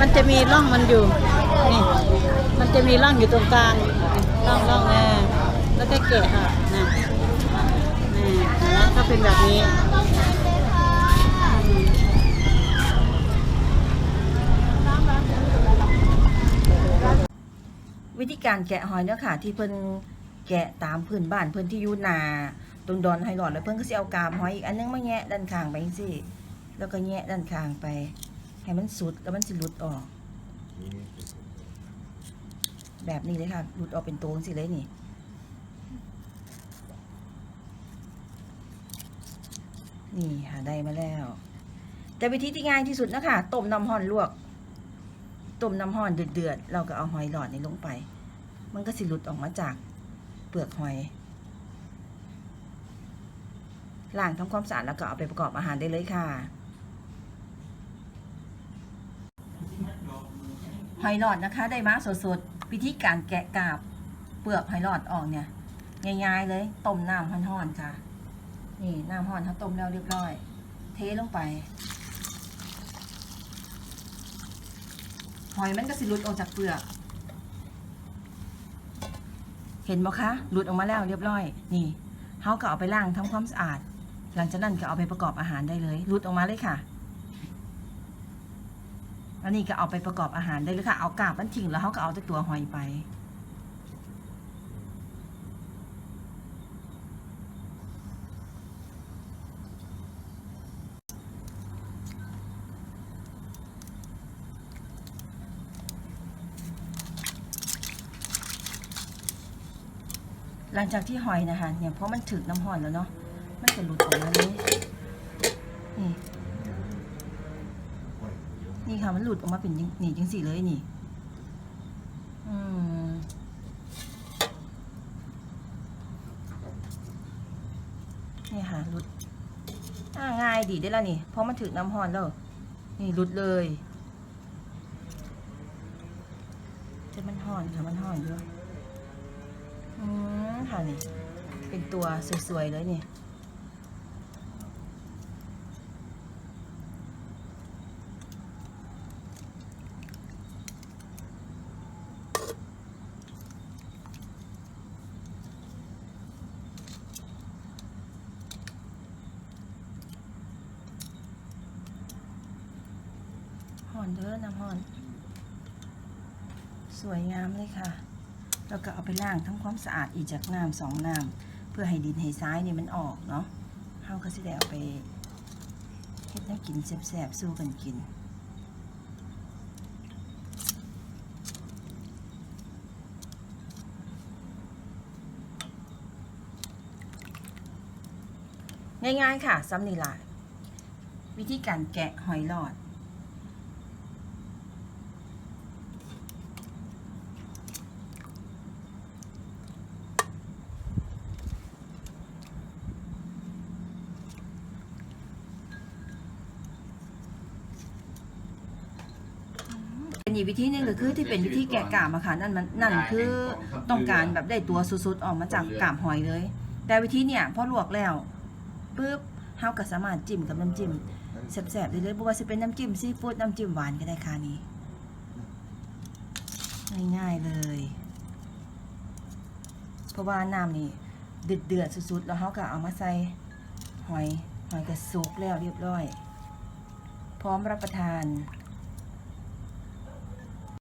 มันจะมีร่องมันอยู่ นี่ มันจะมีร่องอยู่ตรงกลางร่องร่องแน่แล้วก็แกะค่ะนะนี่นะก็เป็นแบบนี้วิธีการแกะหอยเนาะค่ะ ที่เพิ่นแกะตามพื้นบ้านเพิ่นที่ยูนาตรงดอนไฮหลอดแล้วเพิ่นก็สิเอากามหอยอีกอันนึงมาแงะด้านข้างไปจังซี่แล้วก็แงะด้านข้างไป ให้มันสุดแล้วมันสิหลุดออก แบบนี้เลยค่ะหลุดออกเป็นตัวงี้เลยนี่นี่หาได้มาแล้ว แต่วิธีที่ง่ายที่สุดนะคะต้มน้ำห้อนลวกต้มน้ำห้อนเดือดๆเราก็เอาหอยหลอดนี้ลงไป มันก็สิหลุดออกมาจากเปลือกหอยล้างทำความสะอาดแล้วก็เอาไปประกอบอาหารได้เลยค่ะ หอยหลอดนะคะ ได้มาสดๆวิธีการแกะกาบเปลือกหอยหลอดออกเนี่ยง่ายๆเลยต้มน้ำห้อนๆค่ะ นี่น้ำห้อนเขาต้มแล้วเรียบร้อย เทลงไปหอยมันก็สิหลุดออกจากเปลือก เห็นไหมคะหลุดออกมาแล้วเรียบร้อย นี่เขาก็เอาไปล้างทำความสะอาด หลังจากนั้นก็เอาไปประกอบอาหารได้เลยหลุดออกมาเลยค่ะ แล้วนี่ก็เอาไปประกอบอาหารได้เลยค่ะ เอากาบมันทิ้งแล้วเขาก็เอาแต่ตัวหอยไป หลังจากที่หอยนะคะ เนี่ยเพราะมันถึกน้ำหอนแล้วเนาะ มันจะหลุดออกมาเลยนี่ นี่ค่ะมันหลุดออกมาเป็นจังนี่จังสี่เลยนี่ อืมนี่ค่ะหลุดง่ายดีได้แล้วนี่ เพราะมันถึกน้ำหอนแล้ว นี่หลุดเลยแต่มันหอนค่ะมันหอนอยู่อืมค่ะนี่ เป็นตัวสวยๆเลยนี่ ห่อนเด้อน้ำห่อน สวยงามเลยค่ะ แล้วก็เอาไปล้างทำความสะอาดอีกจากน้ำสองน้ำเพื่อให้ดินให้ซ้ายนี่มันออกเนาะเฮาก็สิได้เอาไปเฮ็ดแน้ำกินแซ่บๆสู้กันกินง่ายๆค่ะซ้ำนี่ล่ะวิธีการแกะหอยหลอด อีกวิธีหนึงก็คือที่เป็นวิธีแกะกาบอะค่ะนั่นมันนั่นคือต้องการแบบได้ตัวสุดๆออกมาจากกาบหอยเลย แต่วิธีเนี่ยพอลวกแล้วปุ๊บเฮาก็สามารถจิ้มกับน้ำจิ้มแซ่บๆได้เลยบ่ว่าจะเป็นน้ำจิ้มซีฟู้ดน้ำจิ้มหวานก็ได้ค่ะนี่ง่ายๆเลย เพราะว่าน้ำนี่เดือดเดือดๆสุดๆแล้วเฮาก็เอามาใส่หอยหอยก็สุกแล้วเรียบร้อย พร้อมรับประทาน